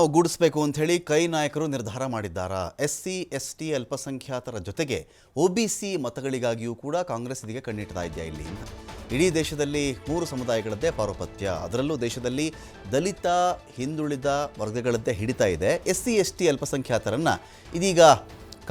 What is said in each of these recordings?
ಒಗ್ಗೂಡಿಸಬೇಕು ಅಂತ ಹೇಳಿ ಕೈ ನಾಯಕರು ನಿರ್ಧಾರ ಮಾಡಿದ್ದಾರೆ? ಎಸ್ ಸಿ ಎಸ್ ಟಿ ಅಲ್ಪಸಂಖ್ಯಾತರ ಜೊತೆಗೆ ಒ ಬಿ ಸಿ ಮತಗಳಿಗಾಗಿಯೂ ಕೂಡ ಕಾಂಗ್ರೆಸ್ ಇದೀಗ ಕಣ್ಣಿಡ್ತಾ ಇದೆಯಾ ಇಲ್ಲಿ? ಇಡೀ ದೇಶದಲ್ಲಿ ಮೂರು ಸಮುದಾಯಗಳದ್ದೇ ಪಾರುಪತ್ಯ. ಅದರಲ್ಲೂ ದೇಶದಲ್ಲಿ ದಲಿತ, ಹಿಂದುಳಿದ ವರ್ಗಗಳದ್ದೇ ಹಿಡಿತಾ ಇದೆ. ಎಸ್ ಸಿ ಎಸ್ ಟಿ ಅಲ್ಪಸಂಖ್ಯಾತರನ್ನು ಇದೀಗ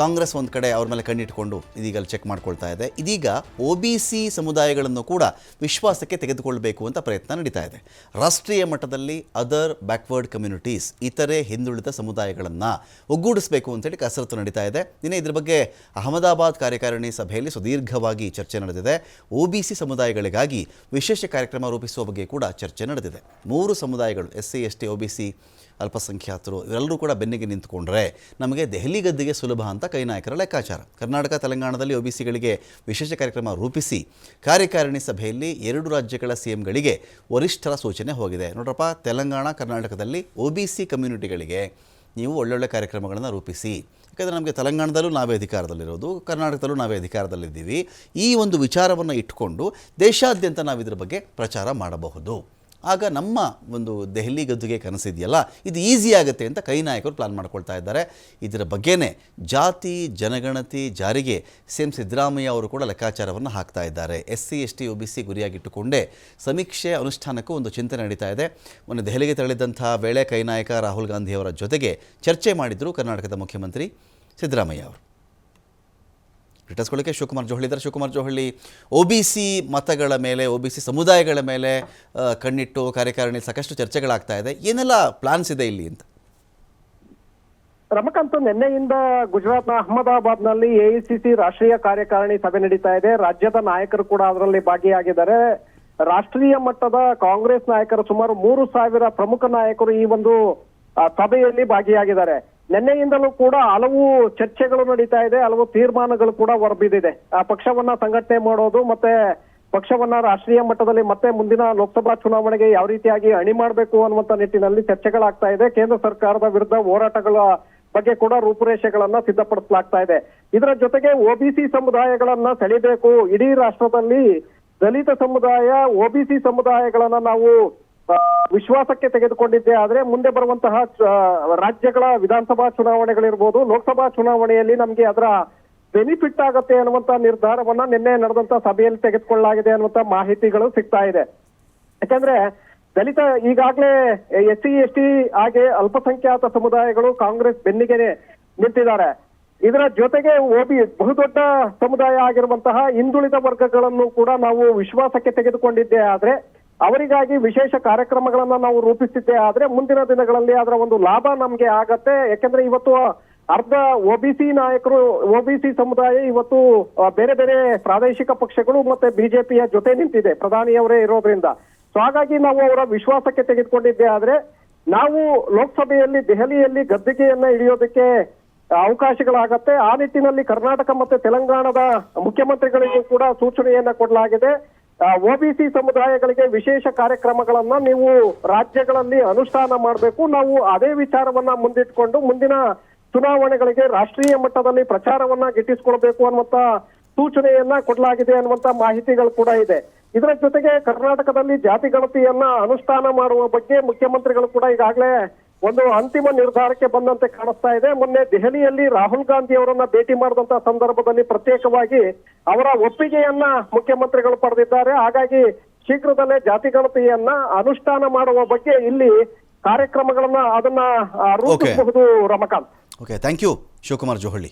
ಕಾಂಗ್ರೆಸ್ ಒಂದು ಕಡೆ ಅವ್ರ ಮೇಲೆ ಕಣ್ಣಿಟ್ಕೊಂಡು ಇದೀಗ ಅಲ್ಲಿ ಚೆಕ್ ಮಾಡ್ಕೊಳ್ತಾ ಇದೆ. ಇದೀಗ ಒ ಬಿ ಸಿ ಸಮುದಾಯಗಳನ್ನು ಕೂಡ ವಿಶ್ವಾಸಕ್ಕೆ ತೆಗೆದುಕೊಳ್ಳಬೇಕು ಅಂತ ಪ್ರಯತ್ನ ನಡೀತಾ ಇದೆ. ರಾಷ್ಟ್ರೀಯ ಮಟ್ಟದಲ್ಲಿ ಅದರ್ ಬ್ಯಾಕ್ವರ್ಡ್ ಕಮ್ಯುನಿಟೀಸ್ ಇತರೆ ಹಿಂದುಳಿದ ಸಮುದಾಯಗಳನ್ನು ಒಗ್ಗೂಡಿಸಬೇಕು ಅಂತೇಳಿ ಕಸರತ್ತು ನಡೀತಾ ಇದೆ. ನಿನ್ನೆ ಇದ್ರ ಬಗ್ಗೆ ಅಹಮದಾಬಾದ್ ಕಾರ್ಯಕಾರಿಣಿ ಸಭೆಯಲ್ಲಿ ಸುದೀರ್ಘವಾಗಿ ಚರ್ಚೆ ನಡೆದಿದೆ. ಒ ಬಿ ಸಿ ಸಮುದಾಯಗಳಿಗಾಗಿ ವಿಶೇಷ ಕಾರ್ಯಕ್ರಮ ರೂಪಿಸುವ ಬಗ್ಗೆ ಕೂಡ ಚರ್ಚೆ ನಡೆದಿದೆ. ಮೂರು ಸಮುದಾಯಗಳು S C S T O B C ಅಲ್ಪಸಂಖ್ಯಾತರು, ಇವರೆಲ್ಲರೂ ಕೂಡ ಬೆನ್ನಿಗೆ ನಿಂತ್ಕೊಂಡ್ರೆ ನಮಗೆ ದೆಹಲಿ ಗದ್ದಿಗೆ ಸುಲಭ ಅಂತ ಕೈ ನಾಯಕರ ಲೆಕ್ಕಾಚಾರ. ಕರ್ನಾಟಕ, ತೆಲಂಗಾಣದಲ್ಲಿ ಒ ಬಿ ಸಿಗಳಿಗೆ ವಿಶೇಷ ಕಾರ್ಯಕ್ರಮ ರೂಪಿಸಿ ಕಾರ್ಯಕಾರಿಣಿ ಸಭೆಯಲ್ಲಿ ಎರಡು ರಾಜ್ಯಗಳ ಸಿಎಂಗಳಿಗೆ ವರಿಷ್ಠರ ಸೂಚನೆ ಹೋಗಿದೆ. ನೋಡ್ರಪ್ಪ, ತೆಲಂಗಾಣ, ಕರ್ನಾಟಕದಲ್ಲಿ ಒ ಬಿ ಸಿ ಕಮ್ಯುನಿಟಿಗಳಿಗೆ ನೀವು ಒಳ್ಳೊಳ್ಳೆ ಕಾರ್ಯಕ್ರಮಗಳನ್ನು ರೂಪಿಸಿ. ಯಾಕಂದರೆ ನಮಗೆ ತೆಲಂಗಾಣದಲ್ಲೂ ನಾವೇ ಅಧಿಕಾರದಲ್ಲಿರೋದು, ಕರ್ನಾಟಕದಲ್ಲೂ ನಾವೇ ಅಧಿಕಾರದಲ್ಲಿದ್ದೀವಿ. ಈ ಒಂದು ವಿಚಾರವನ್ನು ಇಟ್ಟುಕೊಂಡು ದೇಶಾದ್ಯಂತ ನಾವು ಇದರ ಬಗ್ಗೆ ಪ್ರಚಾರ ಮಾಡಬಹುದು. ಆಗ ನಮ್ಮ ಒಂದು ದೆಹಲಿ ಗದ್ದುಗೆ ಕನಸಿದೆಯಲ್ಲ, ಇದು ಈಸಿ ಆಗುತ್ತೆ ಅಂತ ಕೈ ನಾಯಕರು ಪ್ಲಾನ್ ಮಾಡ್ಕೊಳ್ತಾ ಇದ್ದಾರೆ. ಇದರ ಬಗ್ಗೆನೇ ಜಾತಿ, ಜನಗಣತಿ ಜಾರಿಗೆ ಸಿ ಎಂ ಸಿದ್ದರಾಮಯ್ಯ ಅವರು ಕೂಡ ಲೆಕ್ಕಾಚಾರವನ್ನು ಹಾಕ್ತಾ ಇದ್ದಾರೆ. S C, S T O B C ಗುರಿಯಾಗಿಟ್ಟುಕೊಂಡೇ ಸಮೀಕ್ಷೆ ಅನುಷ್ಠಾನಕ್ಕೂ ಒಂದು ಚಿಂತನೆ ನಡೀತಾ ಇದೆ. ಮೊನ್ನೆ ದೆಹಲಿಗೆ ತೆರಳಿದಂಥ ವೇಳೆ ಕೈ ನಾಯಕ ರಾಹುಲ್ ಗಾಂಧಿಯವರ ಜೊತೆಗೆ ಚರ್ಚೆ ಮಾಡಿದರು ಕರ್ನಾಟಕದ ಮುಖ್ಯಮಂತ್ರಿ ಸಿದ್ದರಾಮಯ್ಯ ಅವರು. ರಿಟರ್ಸ್ಕೊಳ್ಳಿಕ್ಕೆ ಶಿವಕುಮಾರ್ ಜೋಹಳಿ ಇದ್ದಾರೆ. Shivakumar Johali O B C ಮತಗಳ ಮೇಲೆ ಒ ಬಿ ಸಿ ಸಮುದಾಯಗಳ ಮೇಲೆ ಕಣ್ಣಿಟ್ಟು ಕಾರ್ಯಕಾರಿಣಿ ಸಾಕಷ್ಟು ಚರ್ಚೆಗಳಾಗ್ತಾ ಇದೆ. ಏನೆಲ್ಲ ಪ್ಲಾನ್ಸ್ ಇದೆ ಇಲ್ಲಿ ಅಂತ? ರಮಕಾಂತ್, ನಿನ್ನೆಯಿಂದ ಗುಜರಾತ್ನ ಅಹಮದಾಬಾದ್ನಲ್ಲಿ ಎಐಸಿಸಿ ರಾಷ್ಟ್ರೀಯ ಕಾರ್ಯಕಾರಿಣಿ ಸಭೆ ನಡೀತಾ ಇದೆ. ರಾಜ್ಯದ ನಾಯಕರು ಕೂಡ ಅದರಲ್ಲಿ ಭಾಗಿಯಾಗಿದ್ದಾರೆ. ರಾಷ್ಟ್ರೀಯ ಮಟ್ಟದ ಕಾಂಗ್ರೆಸ್ ನಾಯಕರು ಸುಮಾರು ಮೂರು ಸಾವಿರ ಪ್ರಮುಖ ನಾಯಕರು ಈ ಒಂದು ಸಭೆಯಲ್ಲಿ ಭಾಗಿಯಾಗಿದ್ದಾರೆ. ನಿನ್ನೆಯಿಂದಲೂ ಕೂಡ ಹಲವು ಚರ್ಚೆಗಳು ನಡೀತಾ ಇದೆ, ಹಲವು ತೀರ್ಮಾನಗಳು ಕೂಡ ಹೊರಬಿದ್ದಿದೆ. ಆ ಪಕ್ಷವನ್ನ ಸಂಘಟನೆ ಮಾಡೋದು ಮತ್ತೆ ಪಕ್ಷವನ್ನ ರಾಷ್ಟ್ರೀಯ ಮಟ್ಟದಲ್ಲಿ ಮತ್ತೆ ಮುಂದಿನ ಲೋಕಸಭಾ ಚುನಾವಣೆಗೆ ಯಾವ ರೀತಿಯಾಗಿ ಅಣಿ ಮಾಡಬೇಕು ಅನ್ನುವಂತ ನಿಟ್ಟಿನಲ್ಲಿ ಚರ್ಚೆಗಳಾಗ್ತಾ ಇದೆ. ಕೇಂದ್ರ ಸರ್ಕಾರದ ವಿರುದ್ಧ ಹೋರಾಟಗಳ ಬಗ್ಗೆ ಕೂಡ ರೂಪುರೇಷೆಗಳನ್ನ ಸಿದ್ಧಪಡಿಸಲಾಗ್ತಾ ಇದೆ. ಇದರ ಜೊತೆಗೆ ಒಬಿಸಿ ಸಮುದಾಯಗಳನ್ನ ಸೆಳಿಬೇಕು. ಇಡೀ ರಾಷ್ಟ್ರದಲ್ಲಿ ದಲಿತ ಸಮುದಾಯ ಒಬಿಸಿ ಸಮುದಾಯಗಳನ್ನ ನಾವು ವಿಶ್ವಾಸಕ್ಕೆ ತೆಗೆದುಕೊಂಡಿದ್ದೆ. ಆದ್ರೆ ಮುಂದೆ ಬರುವಂತಹ ರಾಜ್ಯಗಳ ವಿಧಾನಸಭಾ ಚುನಾವಣೆಗಳಿರ್ಬೋದು, ಲೋಕಸಭಾ ಚುನಾವಣೆಯಲ್ಲಿ ನಮ್ಗೆ ಅದರ ಬೆನಿಫಿಟ್ ಆಗತ್ತೆ ಅನ್ನುವಂತ ನಿರ್ಧಾರವನ್ನ ನಿನ್ನೆ ನಡೆದಂತ ಸಭೆಯಲ್ಲಿ ತೆಗೆದುಕೊಳ್ಳಲಾಗಿದೆ ಅನ್ನುವಂತ ಮಾಹಿತಿಗಳು ಸಿಗ್ತಾ ಇದೆ. ಯಾಕಂದ್ರೆ ದಲಿತ ಈಗಾಗಲೇ ಎಸ್ ಸಿ, ಎಸ್ ಟಿ ಹಾಗೆ ಅಲ್ಪಸಂಖ್ಯಾತ ಸಮುದಾಯಗಳು ಕಾಂಗ್ರೆಸ್ ಬೆನ್ನಿಗೆ ನಿಂತಿದ್ದಾರೆ. ಇದರ ಜೊತೆಗೆ ಓಬಿ, ಬಹುದೊಡ್ಡ ಸಮುದಾಯ ಆಗಿರುವಂತಹ ಹಿಂದುಳಿದ ವರ್ಗಗಳನ್ನು ಕೂಡ ನಾವು ವಿಶ್ವಾಸಕ್ಕೆ ತೆಗೆದುಕೊಂಡಿದ್ದೆ. ಆದ್ರೆ ಅವರಿಗಾಗಿ ವಿಶೇಷ ಕಾರ್ಯಕ್ರಮಗಳನ್ನ ನಾವು ರೂಪಿಸಿದ್ದೇ ಆದ್ರೆ ಮುಂದಿನ ದಿನಗಳಲ್ಲಿ ಅದರ ಒಂದು ಲಾಭ ನಮ್ಗೆ ಆಗತ್ತೆ. ಯಾಕಂದ್ರೆ ಇವತ್ತು ಅರ್ಧ ಒಬಿಸಿ ನಾಯಕರು ಒಬಿಸಿ ಸಮುದಾಯ ಇವತ್ತು ಬೇರೆ ಬೇರೆ ಪ್ರಾದೇಶಿಕ ಪಕ್ಷಗಳು ಮತ್ತೆ ಬಿಜೆಪಿಯ ಜೊತೆ ನಿಂತಿದೆ, ಪ್ರಧಾನಿಯವರೇ ಇರೋದ್ರಿಂದ. ಸೊ ಹಾಗಾಗಿ ನಾವು ಅವರ ವಿಶ್ವಾಸಕ್ಕೆ ತೆಗೆದುಕೊಂಡಿದ್ದೆ ಆದ್ರೆ ನಾವು ಲೋಕಸಭೆಯಲ್ಲಿ ದೆಹಲಿಯಲ್ಲಿ ಗದ್ದಿಗೆಯನ್ನ ಇಳಿಯೋದಕ್ಕೆ ಅವಕಾಶಗಳಾಗತ್ತೆ. ಆ ನಿಟ್ಟಿನಲ್ಲಿ ಕರ್ನಾಟಕ ಮತ್ತೆ ತೆಲಂಗಾಣದ ಮುಖ್ಯಮಂತ್ರಿಗಳಿಗೂ ಕೂಡ ಸೂಚನೆಯನ್ನ ಕೊಡಲಾಗಿದೆ. ಒಬಿಸಿ ಸಮುದಾಯಗಳಿಗೆ ವಿಶೇಷ ಕಾರ್ಯಕ್ರಮಗಳನ್ನ ನೀವು ರಾಜ್ಯಗಳಲ್ಲಿ ಅನುಷ್ಠಾನ ಮಾಡಬೇಕು. ನಾವು ಅದೇ ವಿಚಾರವನ್ನ ಮುಂದಿಟ್ಕೊಂಡು ಮುಂದಿನ ಚುನಾವಣೆಗಳಿಗೆ ರಾಷ್ಟ್ರೀಯ ಮಟ್ಟದಲ್ಲಿ ಪ್ರಚಾರವನ್ನ ಗಿಟ್ಟಿಸ್ಕೊಳ್ಬೇಕು ಅನ್ನುವಂತ ಸೂಚನೆಯನ್ನ ಕೊಡಲಾಗಿದೆ ಅನ್ನುವಂತ ಮಾಹಿತಿಗಳು ಕೂಡ ಇದೆ. ಇದರ ಜೊತೆಗೆ ಕರ್ನಾಟಕದಲ್ಲಿ ಜಾತಿ ಗಣತಿಯನ್ನ ಅನುಷ್ಠಾನ ಮಾಡುವ ಬಗ್ಗೆ ಮುಖ್ಯಮಂತ್ರಿಗಳು ಕೂಡ ಈಗಾಗಲೇ ಒಂದು ಅಂತಿಮ ನಿರ್ಧಾರಕ್ಕೆ ಬಂದಂತೆ ಕಾಣಿಸ್ತಾ ಇದೆ. ಮೊನ್ನೆ ದೆಹಲಿಯಲ್ಲಿ ರಾಹುಲ್ ಗಾಂಧಿ ಅವರನ್ನ ಭೇಟಿ ಮಾಡಿದಂತಹ ಸಂದರ್ಭದಲ್ಲಿ ಪ್ರತ್ಯೇಕವಾಗಿ ಅವರ ಒಪ್ಪಿಗೆಯನ್ನ ಮುಖ್ಯಮಂತ್ರಿಗಳು ಪಡೆದಿದ್ದಾರೆ. ಹಾಗಾಗಿ ಶೀಘ್ರದಲ್ಲೇ ಜಾತಿ ಗಣತಿಯನ್ನ ಅನುಷ್ಠಾನ ಮಾಡುವ ಬಗ್ಗೆ ಇಲ್ಲಿ ಕಾರ್ಯಕ್ರಮಗಳನ್ನ ಅದನ್ನ ರೂಪಿಸಬಹುದು Ramakant. Okay thank you Shivakumar Johali